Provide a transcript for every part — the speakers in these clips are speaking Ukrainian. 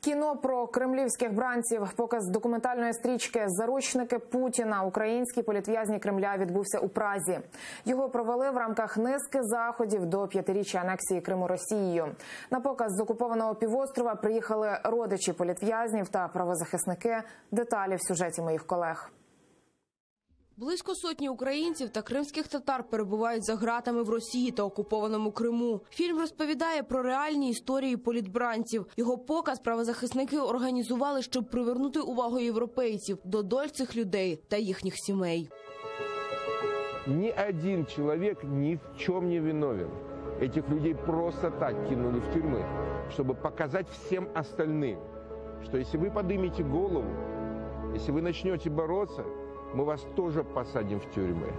Кіно про кремлівських бранців, показ документальної стрічки Заручники Путіна. Українські політв'язні Кремля відбувся у Празі. Його провели в рамках низки заходів до п'ятиріччя анексії Криму Росією. На показ з окупованого півострова приїхали родичі політв'язнів та правозахисники. Деталі в сюжеті моїх колег. Близько сотні українців та кримських татар перебувають за ґратами в Росії та окупованому Криму. Фільм розповідає про реальні історії політбранців. Його показ правозахисники організували, щоб привернути увагу європейців до доль цих людей та їхніх сімей. Ни один человек ни в чем не виновен. Этих людей просто так кинули в тюрьмы, чтобы показать всем остальным, что если вы поднимете голову, если вы начнете бороться, мы вас тоже посадим в тюрьмы.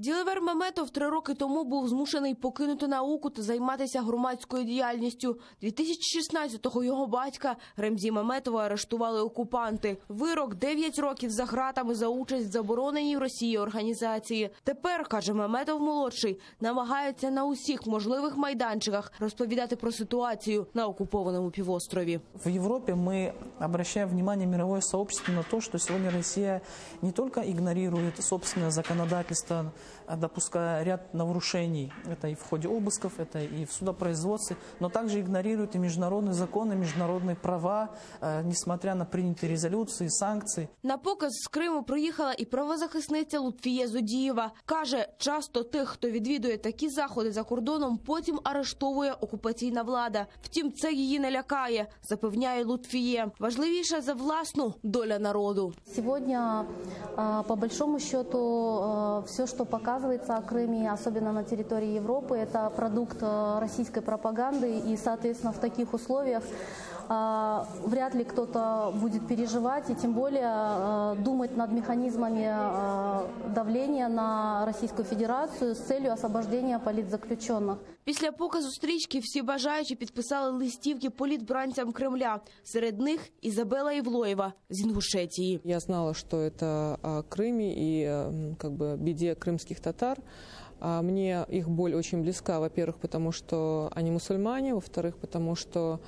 Ділевер Меметов три роки тому був змушений покинути науку та займатися громадською діяльністю. 2016-го його батька Ремзі Меметова арештували окупанти. Вирок 9 років за ґратами за участь в забороненій в Росії організації. Тепер каже Меметов молодший, намагається на усіх можливих майданчиках розповідати про ситуацію на окупованому півострові. В Европе мы обращаем внимание мировое сообщество на то, что сегодня Россия не только игнорирует собственное законодательство, допуская ряд нарушений, это и в ходе обысков, это и в судопроизводстве, но также игнорирует и международные законы, международные права, э, несмотря на принятые резолюции, санкции. На показ з Криму приїхала і правозахисниця Лутфія Зодієва. Каже, часто тих, хто відвідує такі заходи за кордоном, потім арештовує окупаційна влада. Втім, це її не лякає, запевняє Лутфіє. Важливіше за власну доля народу. Сегодня, а, по большому счету, все, что показывается о Крыме, особенно на территории Европы, это продукт а, российской пропаганды. И, соответственно, в таких условиях а, вряд ли кто-то будет переживать и тем более а, думать над механизмами а, давления на Российскую Федерацию с целью освобождения политзаключенных. Після показу стрічки всі бажаючі підписали листівки політбранцям Кремля. Серед них Ізабела Івлоєва з Інгушетії. Я знала, что это о Крыме и м, как бы беде крымских татар. А Мне их боль очень близка, во-первых, потому что они мусульмане, во-вторых, потому что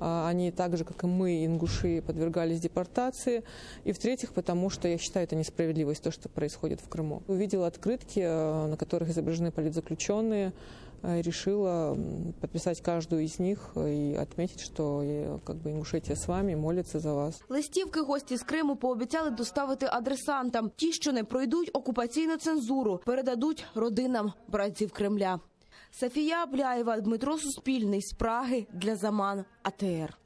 а, они так же, как и мы, ингуши, подвергались депортации, и в-третьих, потому что я считаю это несправедливость, то, что происходит в Крыму. Увидела открытки, э, на которых изображены политзаключенные, решила м, подписать каждую из них и отметить, что э, как бы Ингушетия с вами, молится за вас. Листівки гості з Криму пообіцяли доставити адресантам. Ті, що не пройдуть окупаційну цензуру, передадуть родинам братців Кремля. Софія Абляєва, Дмитро Суспільний з Праги для Заман АТР.